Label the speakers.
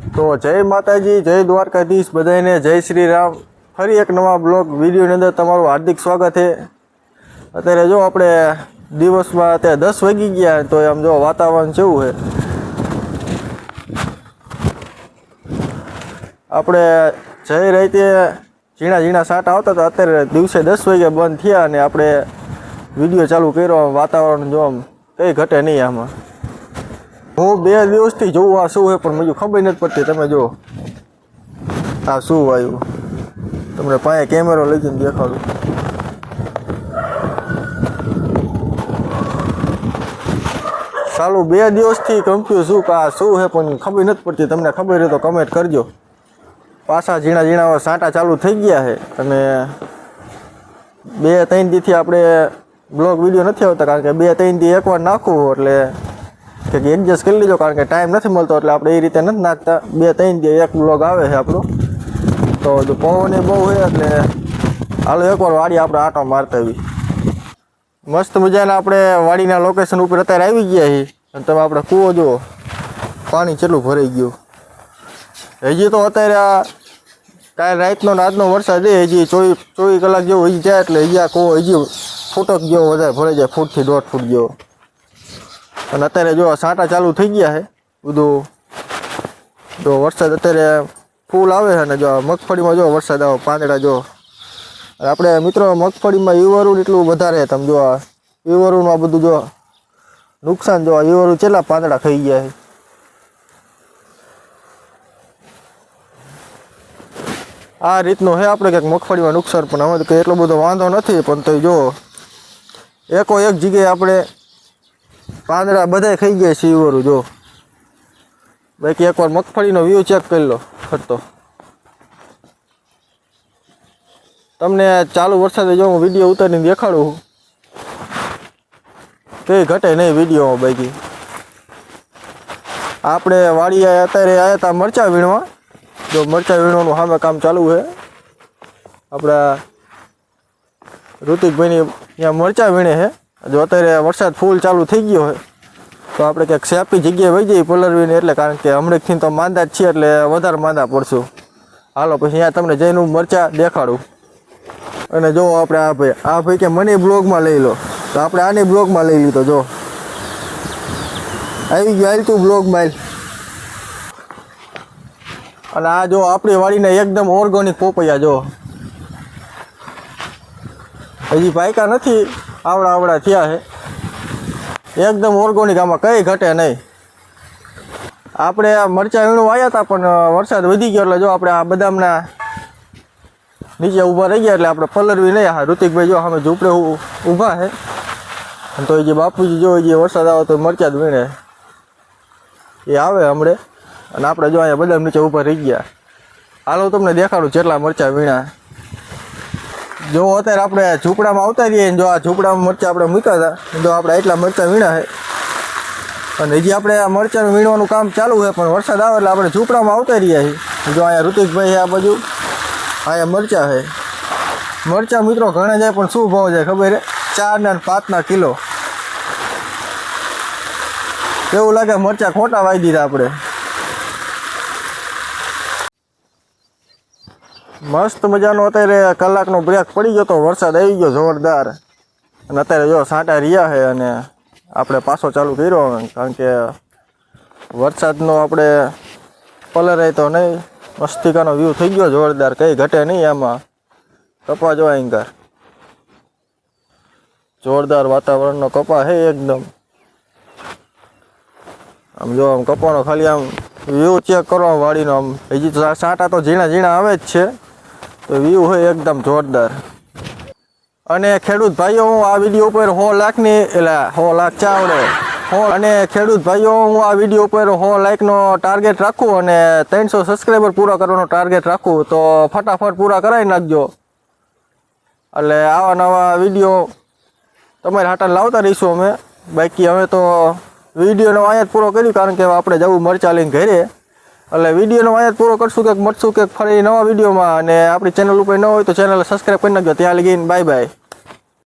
Speaker 1: તો જય માતાજી, જય દ્વારકાધીશ બધાને જય શ્રી રામ ફરી એક નવા બ્લોગ વિડીયોની અંદર તમારું હાર્દિક સ્વાગત છે. અત્યારે જો આપણે દિવસમાં અત્યારે દસ વાગી ગયા તો આમ જો વાતાવરણ કેવું છે? આપણે જઈ રહી તે ઝીણા ઝીણા સાટા આવતા તો અત્યારે દિવસે દસ વાગ્યા બંધ થયા અને આપણે વીડિયો ચાલુ કર્યો વાતાવરણ જો આમ કંઈ ઘટે નહીં આમાં. હું બે દિવસથી જોઉં આ શું છે પણ મને ખબર નથી પડતી. તમે જો, આ શું આવ્યું તમને પાસે કેમેરો લઈ જઈને દેખાડું. ચાલુ, બે દિવસથી કન્ફ્યુઝ છું કે આ શું છે પણ ખબર નથી પડતી. તમને ખબર હોય તો કમેન્ટ કરજો. પાછા ઝીણા ઝીણા સાંટા ચાલુ થઈ ગયા છે. અને બે ત્રણ દીથી આપણે બ્લોગ વીડિયો નથી આવતા, કારણ કે બે ત્રણ દી એકવાર નાખવું એટલે કે એડજસ્ટ કરી લેજો કારણ કે ટાઈમ નથી મળતો એટલે આપણે એ રીતે નથી નાખતા. બે, ત્રણ દી એક બ્લોગ આવે છે આપણો, તો જો પવન એ બહુ હોય એટલે હાલો એકવાર વાડી આપણે આટો મારતા આવી મસ્ત મજાના આપણે વાડીના લોકેશન ઉપર અત્યારે આવી ગયા છીએ. અને તમે આપણે કૂવો જુઓ, પાણી કેટલું ભરાઈ ગયું. હજી તો અત્યારે આ કાલ રાતનો આજનો વરસાદ એ હજી ચોવીસ ચોવીસ કલાક જેવો હજી જાય એટલે હજી આ કૂવો હજી ફૂટક જેવો વધારે ભરાઈ જાય, ફૂટથી દોઢ ફૂટ જેવો. અને અત્યારે જો સાંટા ચાલુ થઈ ગયા છે, બધું જો વરસાદ અત્યારે ફૂલ આવે છે અને જો મગફળીમાં જો વરસાદ આવે, પાંદડા જો. આપણે મિત્રો મગફળીમાં ઈવરું એટલું વધારે તમે જો આ આ બધું જો નુકસાન જો ઈવરું કેટલા પાંદડા ખાઈ ગયા છે. આ રીતનું છે આપણે કંઈક મગફળીમાં નુકસાન, પણ અમે કંઈ એટલો બધો વાંધો નથી, પણ તો જો એકો એક જગ્યાએ આપણે પાંદડા બધાય ખાઈ ગયા છે ઈવરું, જો. બાકી એકવાર મગફળીનો વ્યૂ ચેક કરી લો, ફરતો. તમને ચાલુ વરસાદે જો હું વીડિયો ઉતારીને દેખાડું કંઈ ઘટે નહીં વિડીયોમાં બાકી. આપણે વાડીએ અત્યારે આવ્યા હતા મરચાં વીણવા. જો મરચાં વીણવાનું સામે કામ ચાલુ છે. આપણા ઋતિકભાઈની ત્યાં મરચાં વીણે છે. જો અત્યારે વરસાદ ફૂલ ચાલુ થઈ ગયો હોય, તો આપણે ક્યાંક સેફી જગ્યાએ વહી જઈએ પલરવીને એટલે કારણ કે હમણાંથી તો માંદા જ છીએ એટલે વધારે માંદા પડશું. હાલો, પછી અહીંયા તમને જઈને હું મરચાં દેખાડું. અને જો આપણે આ ભાઈ આ ભાઈ કે મને બ્લોગમાં લઈ લો. તો આપણે આને બ્લોગમાં લઈ લીધો, જો. આવી ગયો, હાલ તું બ્લોગમાં અને આ જો આપણી વાડીને એકદમ ઓર્ગોનિક પોપૈયા, જો. હજી પાયકા નથી. આવડા આવડા થયા છે. એકદમ ઓર્ગોનિક આમાં કંઈ ઘટે નહીં. આપણે આ મરચાં વીણું વાયા હતા, પણ વરસાદ વધી ગયો એટલે જો આપણે આ બદામના નીચે ઊભા રહી ગયા એટલે આપણે પલરવી નહીં હા ઋતિકભાઈ જો અમે ઝૂંપડે ઊભા છે. તો એ જે બાપુજી જો જે વરસાદ આવે તો મરચાં જ વીણે. એ આવે હમણે. અને આપણે જો અહીંયા બદામ નીચે ઊભા રહી ગયા. હાલો તમને દેખાડું જેટલા મરચાં વીણા. જો અત્યારે આપણે ઝૂંપડામાં આવતા રહીએ જો આ ઝૂંપડામાં મરચાં આપણે મૂક્યા હતા જો આપણે એટલા મરચાં વીણા છે. અને હજી આપણે આ મરચાં વીણવાનું કામ ચાલુ છે, પણ વરસાદ આવે એટલે આપણે ઝૂંપડામાં આવતા રહ્યા છીએ. જો અહીંયા ઋતિકભાઈ આ બાજુ, અહીંયા મરચાં છે. મરચાં મિત્રો ઘણા જાય, પણ શું ભાવ જાય ખબર ચારના ને પાંચના કિલો. એવું લાગે? મરચાં ખોટા વાઈ દીધા આપણે. મસ્ત મજાનો અત્યારે કલાકનો બ્રેક પડી ગયો તો વરસાદ આવી ગયો જોરદાર. અને અત્યારે જો સાંટા રહ્યા છે અને આપણે પાછો ચાલુ કર્યો કારણ કે વરસાદનો આપણે પલરાય તો નહીં. મસ્તિકાનો વ્યૂ થઈ ગયો જોરદાર, કંઈ ઘટે નહીં એમાં કપા જો અહીંકાર જોરદાર વાતાવરણનો કપા છે એકદમ. આમ જો આમ કપાનો ખાલી આમ વ્યૂ ચેક કરો આમ વાડીનો આમ. હજી તો સાંટા તો ઝીણા ઝીણા આવે જ છે. તો વ્યૂ હોય એકદમ જોરદાર. અને ખેડૂત ભાઈઓ, હું આ વીડિયો ઉપર સો લાખની એટલે સો લાખ ચાવડે. હો અને ખેડૂત ભાઈઓ, હું આ વીડિયો ઉપર સો લાખનો ટાર્ગેટ રાખું અને ત્રણસો સબસ્ક્રાઈબર પૂરા કરવાનો ટાર્ગેટ રાખું, તો ફટાફટ પૂરા કરાવી નાખજો. એટલે આવા નવા વીડિયો તમારે હાટા લાવતા રહીશું અમે. બાકી હવે તો વિડીયોનો અહીંયા જ પૂરો કર્યું, કારણ કે આપણે જવું મરચા લઈને ઘરે. એટલે વિડીયોનો અહીંયા પૂરો કરશું કંઈક મળશું કે ફરી નવા વિડીયોમાં. અને આપણી ચેનલ ઉપર ન હોય તો ચેનલ સબસ્ક્રાઈબ કરી નાખજો. ત્યાં લગીને બાય બાય